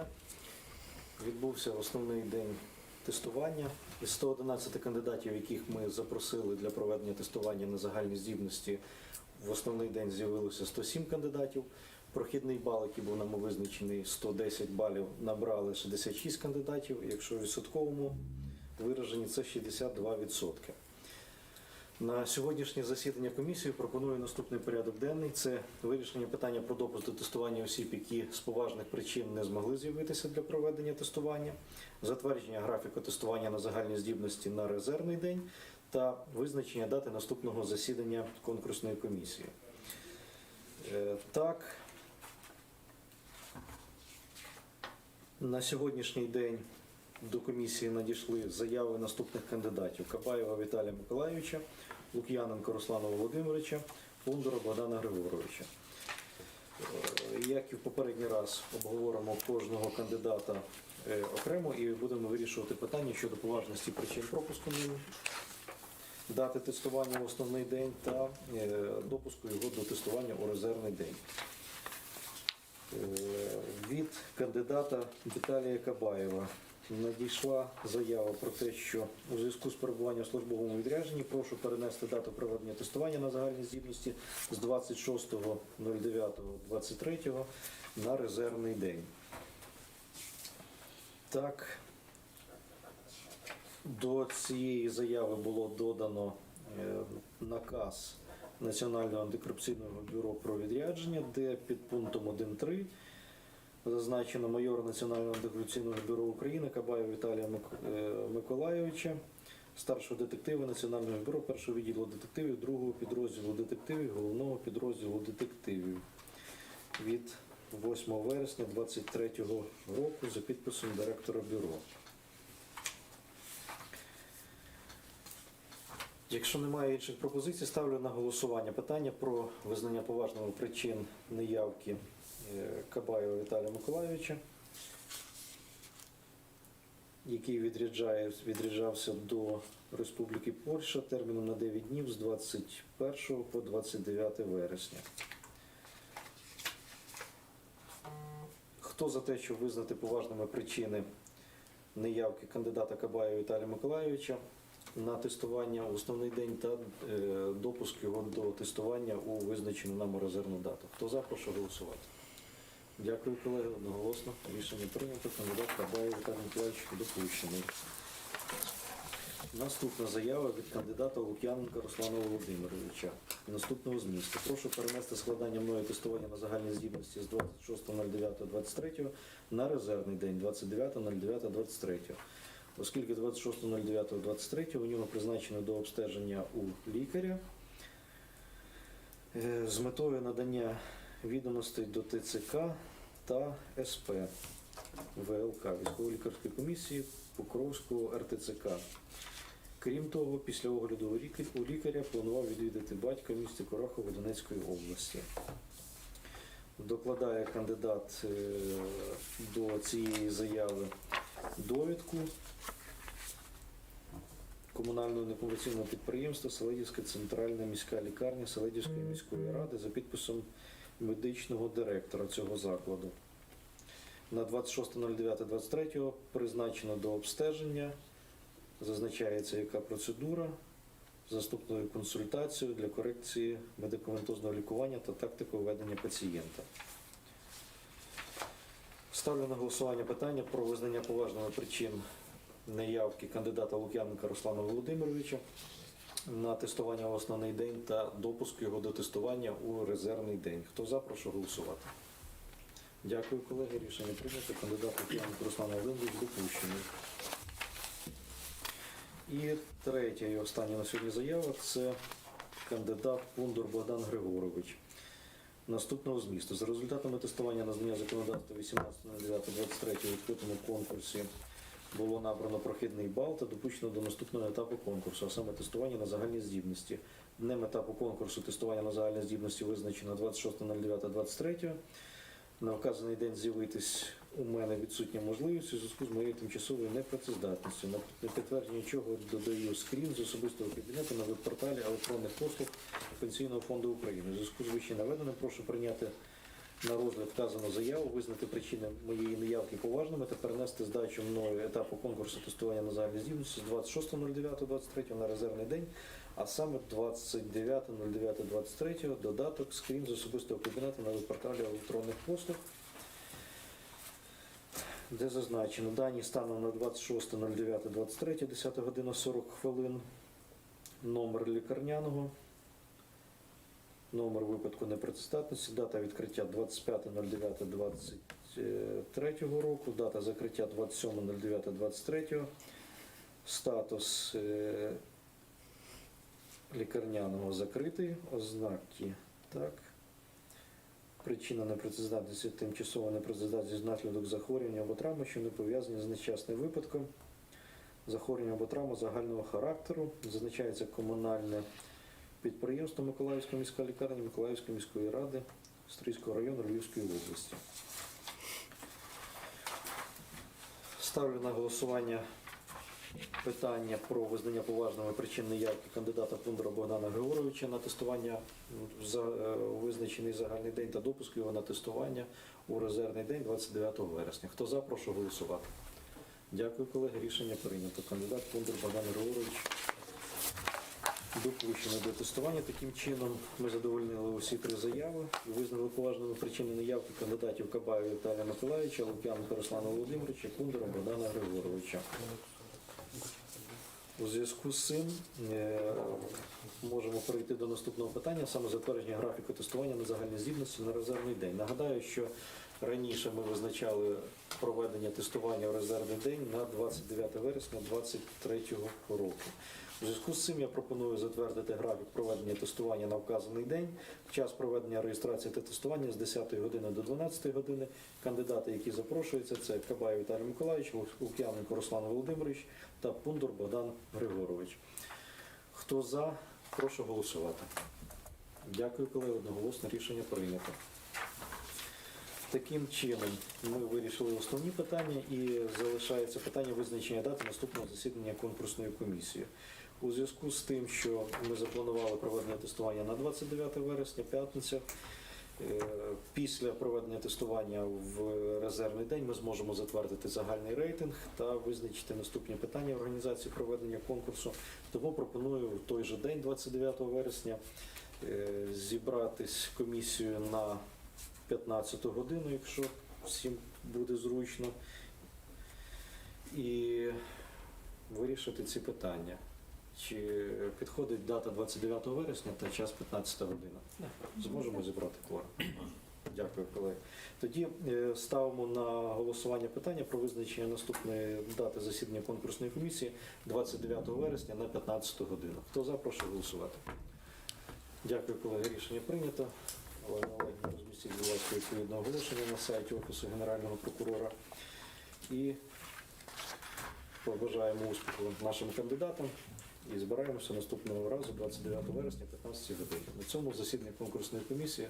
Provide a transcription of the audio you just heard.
дня. Відбувся основний день тестування. Із 111 кандидатів, яких ми запросили для проведення тестування на загальні здібності, в основний день з'явилося 107 кандидатів. Прохідний бал, який був нам визначений 110 балів, набрали 66 кандидатів. Якщо в відсотковому вираженні це 62%. На сьогоднішнє засідання комісії пропоную наступний порядок денний. Це вирішення питання про допуск до тестування осіб, які з поважних причин не змогли з'явитися для проведення тестування, затвердження графіку тестування на загальні здібності на резервний день та визначення дати наступного засідання конкурсної комісії. Е, Так, на сьогоднішній день до комісії надійшли заяви наступних кандидатів: Кабаєва Віталія Миколайовича, Лук'яненко Руслана Володимировича, Фондора Богдана Григоровича. Е, Як і в попередній раз обговоримо кожного кандидата е, окремо і будемо вирішувати питання щодо поважності причин пропуску ним, дати тестування в основний день та е, допуску його до тестування у резервний день. Від кандидата Віталія Кабаєва надійшла заява про те, що у зв'язку з перебуванням службовому відрядженні прошу перенести дату проведення тестування на загальні здібності з 26.09.23 на резервний день. Так, до цієї заяви було додано е, наказ Національного антикорупційного бюро про відрядження, де під пунктом 1.3 зазначено майор Національного антикорупційного бюро України Кабаєва Віталія е, Миколайовича, старшого детектива Національного бюро першого відділу детективів, другого підрозділу детективів, головного підрозділу детективів від 8 вересня 2023 року за підписом директора бюро. Якщо немає інших пропозицій, ставлю на голосування питання про визнання поважного причин неявки Кабаєва Віталія Миколайовича, який відряджався до Республіки Польща терміном на 9 днів з 21 по 29 вересня. Хто за те, щоб визнати поважними причини неявки кандидата Кабаєва Віталія Миколайовича на тестування в основний день та е, допуск його до тестування у визначену нам резервну дату. Хто за, прошу голосувати. Дякую, колеги. Одноголосно. Рішення прийнято. Кандидат Кабаєв Віталій Миколаївич допущений. Наступна заява від кандидата Лук'яненка Руслана Володимировича. Наступного змісту. Прошу перенести складання мною тестування на загальні здібності з 26.09.23 на резервний день 29.09.23. Оскільки 26.09.23 у нього призначено до обстеження у лікаря е, з метою надання відомостей до ТЦК та СП ВЛК військово-лікарської комісії Покровського РТЦК. Крім того, після огляду у лікаря планував відвідати батька в місті Корохово Донецької області. Докладає кандидат е, до цієї заяви довідку комунального некомерційного підприємства Селедівська центральна міська лікарня Селедівської міської ради за підписом медичного директора цього закладу. На 26.09.23 призначено до обстеження. Зазначається, яка процедура заступною консультацією для корекції медикаментозного лікування та тактику ведення пацієнта. Ставлю на голосування питання про визнання поважними причин неявки кандидата Лук'яненка Руслана Володимировича на тестування в основний день та допуск його до тестування у резервний день. Хто за, прошу голосувати. Дякую, колеги. Рішення прийнято. Кандидат Лук'яненко Руслан Володимирович допущений. І третя і остання на сьогодні заява це кандидат Пундур Богдан Григорович. Наступного змісту. За результатами тестування на знання законодавства 18.09.23 у відкритому конкурсі було набрано прохідний бал та допущено до наступного етапу конкурсу, а саме тестування на загальні здібності. Днем етапу конкурсу тестування на загальні здібності визначено 26.09.23. На вказаний день з'явитись у мене відсутня можливість у зв'язку з моєю тимчасовою непрацездатністю. На підтвердження чого додаю скрін з особистого кабінету на веб-порталі електронних послуг Пенсійного фонду України. У зв'язку з вище наведеним прошу прийняти на розгляд вказану заяву, визнати причини моєї неявки поважними та перенести здачу мною етапу конкурсу тестування на загальні здібності з 26.09.23 на резервний день, а саме 29.09.23 додаток скрін з особистого кабінету на порталі електронних послуг. Де зазначено дані станом на 26.09.23, 10 година 40 хвилин, номер лікарняного, номер випадку непрацездатності, дата відкриття 25.09.23 року, дата закриття 27.09.23, статус е, лікарняного закритий, ознаки, так. Причина непрацездатності тимчасова непрацездатність внаслідок захворювання або травми, що не пов'язані з нещасним випадком, захворювання або травма загального характеру, зазначається комунальне підприємство Миколаївська міська лікарня Миколаївської міської ради Стрийського району Львівської області. Ставлю на голосування питання про визнання поважними причин неявки кандидата Пундра Богдана Григоровича на тестування в за- е, визначений загальний день та допуск його на тестування у резервний день 29 вересня. Хто за, прошу голосувати. Дякую, колеги. Рішення прийнято. Кандидат Пундр Богдан Григорович допущений до тестування. Таким чином ми задовольнили усі три заяви і визнали поважними причини неявки кандидатів Кабаєва Віталія Миколаївича, Лук'яненка Руслана Володимировича, Кундера Богдана Григоровича. У зв'язку з цим е, можемо перейти до наступного питання, саме затвердження графіку тестування на загальні здібності на резервний день. Нагадаю, що раніше ми визначали проведення тестування в резервний день на 29 вересня 2023 року. У зв'язку з цим я пропоную затвердити графік проведення тестування на вказаний день. Час проведення реєстрації та тестування з 10 години до 12 години. Кандидати, які запрошуються, це Кабай Віталій Миколаївич, Лук'яненко Руслан Володимирович та Пундур Богдан Григорович. Хто за, прошу голосувати. Дякую, колеги. Одноголосно рішення прийнято. Таким чином ми вирішили основні питання і залишається питання визначення дати наступного засідання конкурсної комісії. У зв'язку з тим, що ми запланували проведення тестування на 29 вересня, п'ятниця. Е, Після проведення тестування в резервний день ми зможемо затвердити загальний рейтинг та визначити наступні питання організації проведення конкурсу. Тому пропоную в той же день, 29 вересня, е, зібратись комісію на 15 годину, якщо всім буде зручно, і вирішити ці питання. Чи підходить дата 29 вересня та час 15 година? Зможемо зібрати кворум. Дякую, колеги. Тоді е, ставимо на голосування питання про визначення наступної дати засідання конкурсної комісії 29 вересня на 15 годину. Хто за, прошу голосувати. Дякую, колеги. Рішення прийнято. Олена Олегівна, розмістіть, будь ласка, відповідне оголошення на сайті Офісу Генерального прокурора. І побажаємо успіху нашим кандидатам. І збираємося наступного разу, 29 вересня, 15 годині. На цьому засідання конкурсної комісії